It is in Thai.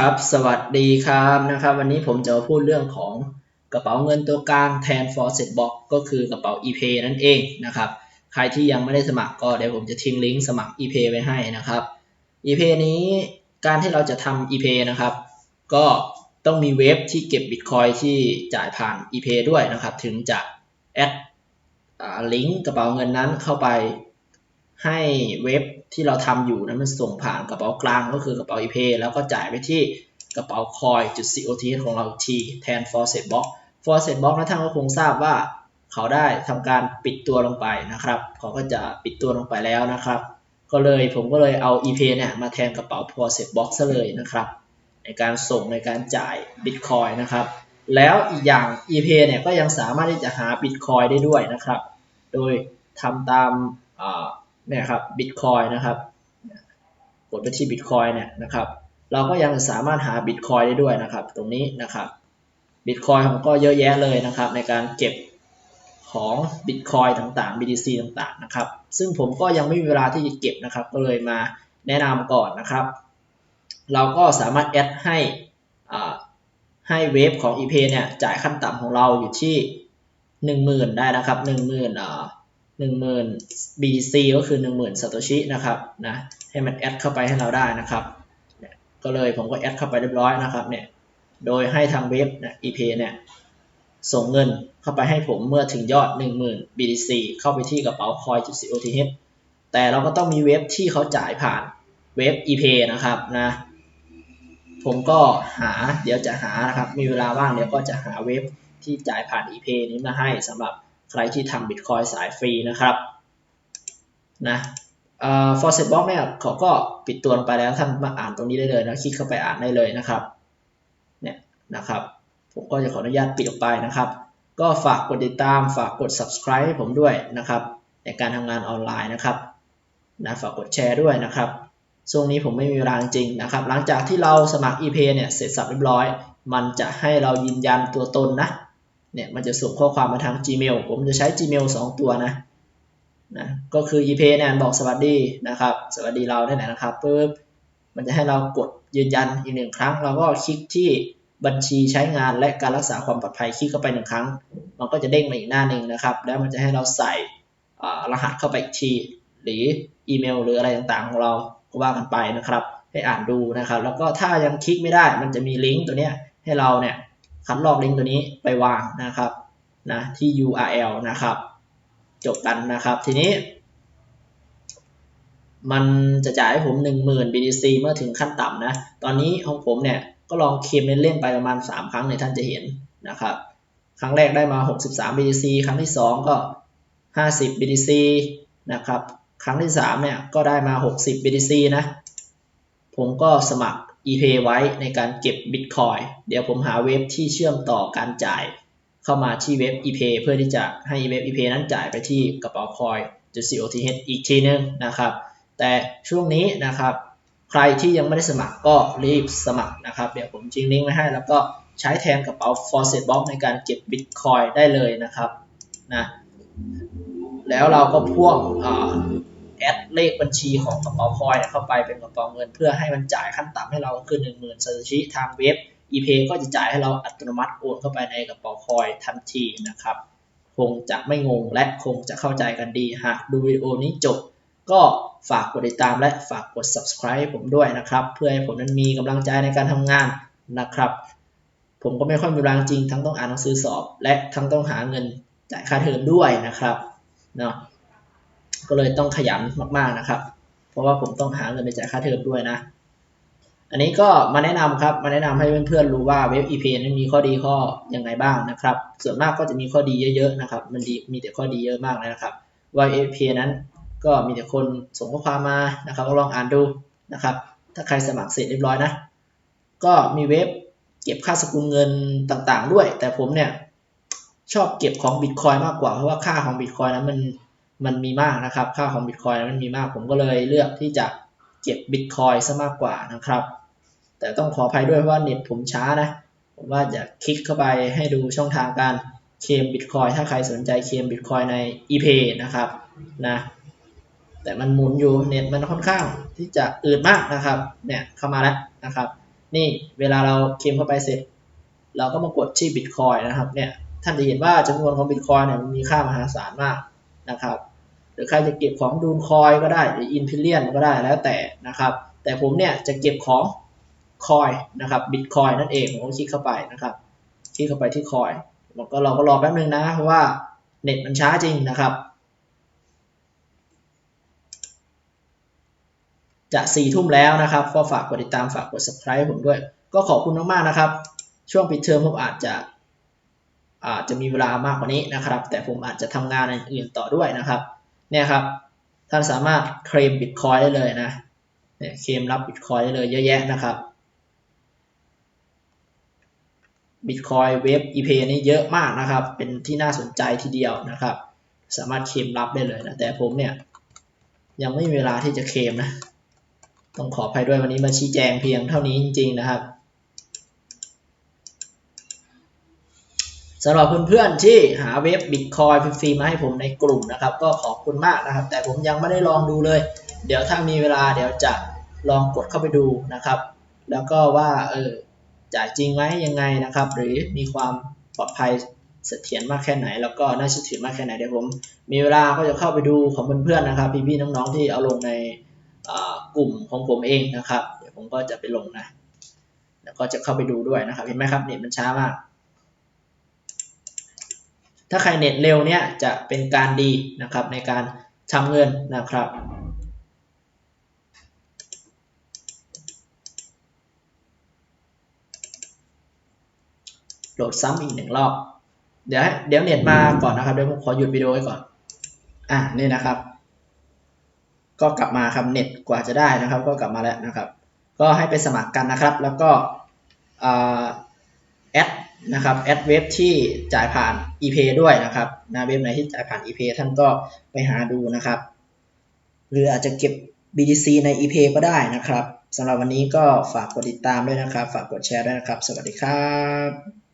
ครับ สวัสดีครับนะครับ วันนี้ผมจะมาพูดเรื่องของกระเป๋าเงินตัวกลางแทน Faucet Box ก็คือกระเป๋า ePay นั่นเองนะครับ ใครที่ยังไม่ได้สมัครก็เดี๋ยวผมจะทิ้งลิงก์สมัคร ePay ไว้ให้นะครับ ePay นี้การที่เราจะทำ ePay นะครับ ก็ต้องมีเว็บที่เก็บ Bitcoin ที่จ่ายผ่าน ePay ด้วยนะครับ ถึงจะแอดลิงก์กระเป๋าเงินนั้นเข้าไปให้เว็บ ที่เราทำอยู่นั้นมันส่งผ่านกระเป๋ากลางก็คือกระเป๋า ePay แล้วก็จ่ายไปที่กระเป๋า coin .coth ของเราอีกทีแทน faucet box faucet box นะท่านก็คงทราบว่าเขาได้ทำการปิดตัวลงไปนะครับ เขาก็จะปิดตัวลงไปแล้วนะครับ ก็เลยผมก็เลยเอา ePay เนี่ยมาแทนกระเป๋า faucet box ซะเลยนะครับ ในการส่งในการจ่าย bitcoin นะครับ แล้วอีกอย่าง ePay เนี่ยก็ยังสามารถที่จะหา bitcoin ได้ด้วยนะครับ โดยทำตาม เนี่ยครับ bitcoin นะครับกดไปที่ bitcoin เนี่ยนะครับเราก็ยังสามารถหา bitcoin ได้ด้วยนะครับ ตรงนี้นะครับ bitcoin ผมก็เยอะแยะเลยนะครับ ในการเก็บของ bitcoin ต่างๆ BTC ต่างๆนะครับ ซึ่งผมก็ยังไม่มีเวลาที่จะเก็บนะครับ ก็เลยมาแนะนำก่อนนะครับ เราก็สามารถแอดให้ให้เวฟของ e p เนี่ยจ่ายขั้นต่ำของเราอยู่ที่ 10,000 ได้นะครับ 10,000 อ่า10,000 BTC ก็คือ10,000 Satoshi นะครับนะให้มันแอดเข้าไปให้เราได้นะครับก็เลยผมก็แอดเข้าไปเรียบร้อยนะครับเนี่ยโดยให้ทางเว็บนะ ePay เนี่ยส่งเงินเข้าไปให้ผมเมื่อถึงยอด 10,000 BTC เข้าไปที่กระเป๋า coin.coth แต่เราก็ต้องมีเว็บที่เขาจ่ายผ่านเว็บ ePay นะครับนะผมก็หาเดี๋ยวจะหานะครับ มีเวลาว่างเดี๋ยวก็จะหาเว็บที่จ่ายผ่าน ePay นี้มาให้สำหรับ ใครที่ทำบิตคอยสายฟรีนะครับนะเอ่อ faucet box เนี่ยเขาก็ปิดตัวลงไปแล้วท่านมาอ่านตรงนี้ได้เลยนะคลิกเข้าไปอ่านได้เลยนะครับเนี่ยนะครับ ผมก็จะขออนุญาตปิดออกไปนะครับ ก็ฝากกดติดตามฝากกด subscribe ให้ผมด้วยนะครับ ในการทำงานออนไลน์นะครับนะฝากกดแชร์ด้วยนะครับช่วงนี้ผมไม่มีเวลาจริงนะครับ หลังจากที่เราสมัคร ePay เนี่ยเสร็จสับเรียบร้อย มันจะให้เรายืนยันตัวตนนะ เนี่ยมันจะส่งข้อความมาทาง Gmail ผมจะใช้ Gmail 2 ตัวนะนะก็คือ ePay เนี่ยบอกสวัสดีนะครับ สวัสดีเราได้ไหนนะครับปุ๊บมันจะให้เรากดยืนยันอีกหนึ่งครั้ง เราก็คลิกที่บัญชีใช้งานและการรักษาความปลอดภัยคลิกเข้าไปหนึ่งครั้ง มันก็จะเด้งมาอีกหน้าหนึ่งนะครับ แล้วมันจะให้เราใส่รหัสเข้าไปอีกทีหรืออีเมล หรืออะไรต่างๆของเราก็ว่ากันไปนะครับ ให้อ่านดูนะครับ แล้วก็ถ้ายังคลิกไม่ได้มันจะมีลิงก์ตัวเนี้ยให้เราเนี่ย คัดลอกลิงก์ตัวนี้ไปวางนะครับนะที่ URL นะครับ จบกันนะครับทีนี้ มันจะจ่ายให้ผม 10,000 BTC เมื่อถึงขั้นต่ำนะ ตอนนี้ของผมเนี่ยก็ลองเคลมเล่นๆไปประมาณ 3 ครั้งในท่านจะเห็นนะครับครั้งแรกได้มา 63 BTC ครั้งที่ 2 ก็ 50 BTC นะครับ ครั้งที่ 3 เนี่ยก็ได้มา 60 BTC นะ ผมก็สมัคร ePay ไว้ในการเก็บ Bitcoin เดี๋ยวผมหาเว็บที่เชื่อมต่อการจ่าย เข้ามาที่เว็บ ePay เพื่อที่จะให้เว็บ ePay นั้นจ่ายไปที่กระเป๋า coin .coth อีกทีนึงนะครับ แต่ช่วงนี้นะครับ ใครที่ยังไม่ได้สมัครก็รีบสมัครนะครับ เดี๋ยวผมจิ้งลิงก์ไว้ให้ แล้วก็ใช้แทนกระเป๋า Faucet Box ในการเก็บ Bitcoin ได้เลยนะครับนะแล้วเราก็พ่วง อดเลขบัญชีของกระเป๋าคอยเข้าไปเป็นกระเป๋าเงิน เพื่อให้มันจ่ายขั้นต่ำให้เราคือ1 0,000ซาตชิทางเว็บ ePay ก็จะจ่ายให้เราอัตโนมัติโอนเข้าไปในกระเป๋าคอยทันทีนะครับคงจะไม่งงและคงจะเข้าใจกันดีหากดูวิดีโอนี้จบ ก็ฝากกดติดตามและฝากกด subscribe ผมด้วยนะครับ เพื่อให้ผมนั้นมีกำลังใจในการทำงานนะครับ ผมก็ไม่ค่อยมีแรงจริง ทั้งต้องอ่านหนังสือสอบ และทั้งต้องหาเงินจ่ายค่าเทอมด้วยนะครับเนาะ ก็เลยต้องขยันมาก ๆนะครับ เพราะว่าผมต้องหาเงินไปจ่ายค่าเทอมด้วยนะ อันนี้ก็มาแนะนำครับ มาแนะนำให้เพื่อนๆรู้ว่าเว็บ ePay นั้นมีข้อดีข้อยังไงบ้างนะครับ ส่วนมากก็จะมีข้อดีเยอะๆนะครับ มันดีมีแต่ข้อดีเยอะมากเลยนะครับว่าเว็บ ePay นั้นก็มีแต่คนส่งข้อความมานะครับก็ลองอ่านดูนะครับ ถ้าใครสมัครเสร็จเรียบร้อยนะ ก็มีเว็บเก็บค่าสกุลเงินต่างๆ ด้วย แต่ผมเนี่ยชอบเก็บของบิตคอยมากกว่าเพราะว่าค่าของบิตคอยนั้นมัน มันมีมากนะครับ ค่าของบิตคอยมันมีมาก ผมก็เลยเลือกที่จะเก็บบิตคอยซะมากกว่านะครับ แต่ต้องขออภัยด้วยเพราะว่าเน็ตผมช้านะ ผมว่าจะคลิกเข้าไปให้ดูช่องทางการเคลมบิตคอยถ้าใครสนใจเคลมบิตคอยใน ePay นะครับนะแต่มันหมุนอยู่เน็ตมันค่อนข้างที่จะอืดมากนะครับเนี่ยเข้ามาแล้วนะครับ นี่เวลาเราเคมเข้าไปเสร็จ เราก็มากดที่ Bitcoin นะครับเนี่ยท่านจะเห็นว่าจำนวนของ Bitcoin เนี่ยมันมีค่ามหาศาลมาก นะครับหรือใครจะเก็บของดูนคอยก็ได้หรืออินฟิเลียนก็ได้แล้วแต่นะครับ แต่ผมเนี่ยจะเก็บของคอยนะครับบิตคอยนั่นเองผมก็คลิกเข้าไปนะครับคลิกเข้าไปที่คอยแล้วก็เราก็รอแป๊บนึงนะเพราะว่าเน็ตมันช้าจริงนะครับ จะสี่ทุ่มแล้วนะครับก็ฝากกดติดตามฝากกด subscribe ผมด้วย ก็ขอบคุณมากๆนะครับ ช่วงปิดเทอมผมอาจจะ อาจจะมีเวลามากกว่านี้นะครับ แต่ผมอาจจะทำงานอื่นต่อด้วยนะครับ เนี่ยครับ ท่านสามารถเคลมบิตคอยได้เลยนะเนี่ยเคลมรับบิตคอยได้เลยเยอะแยะนะครับบิตคอยเว็บ ePay นี่เยอะมากนะครับ เป็นที่น่าสนใจทีเดียวนะครับ สามารถเคลมรับได้เลยนะ แต่ผมเนี่ยยังไม่มีเวลาที่จะเคลมนะ ต้องขออภัยด้วยวันนี้มาชี้แจงเพียงเท่านี้จริง ๆ นะครับ สำหรับเพื่อนๆที่หาเว็บ Bitcoin ฟรีๆมาให้ผมในกลุ่มนะครับ ก็ขอบคุณมากนะครับ แต่ผมยังไม่ได้ลองดูเลย เดี๋ยวถ้ามีเวลาเดี๋ยวจะลองกดเข้าไปดูนะครับ แล้วก็ว่าเออจ่ายจริงไหมยังไงนะครับ หรือมีความปลอดภัยเสถียรมากแค่ไหน แล้วก็น่าเชื่อถือมากแค่ไหนเดี๋ยวผม มีเวลาก็จะเข้าไปดูของเพื่อนๆนะครับ พี่ๆน้องๆที่เอาลงในกลุ่มของผมเองนะครับ เดี๋ยวผมก็จะไปลงนะแล้วก็จะเข้าไปดูด้วยนะครับ เห็นไหมครับเน็ตมันช้ามาก ถ้าใครเน็ตเร็วเนี่ยจะเป็นการดีนะครับในการทำเงินนะครับโหลดซ้ำอีกหนึ่งรอบ เดี๋ยวเดี๋ยวเน็ตมาก่อนนะครับเดี๋ยวผมขอหยุดวิดีโอไว้ก่อน อะนี่นะครับ ก็กลับมาครับเน็ตกว่าจะได้นะครับ ก็กลับมาแล้วนะครับ ก็ให้ไปสมัครกันนะครับ แล้วก็แอด นะครับแอดเว็บที่จ่ายผ่าน ePay ด้วยนะครับนะเว็บไหนที่จ่ายผ่าน ePay ท่านก็ไปหาดูนะครับ หรืออาจจะเก็บ BTC ใน ePay ก็ได้นะครับสำหรับวันนี้ก็ฝากกดติดตามด้วยนะครับ ฝากกดแชร์ด้วยนะครับ สวัสดีครับ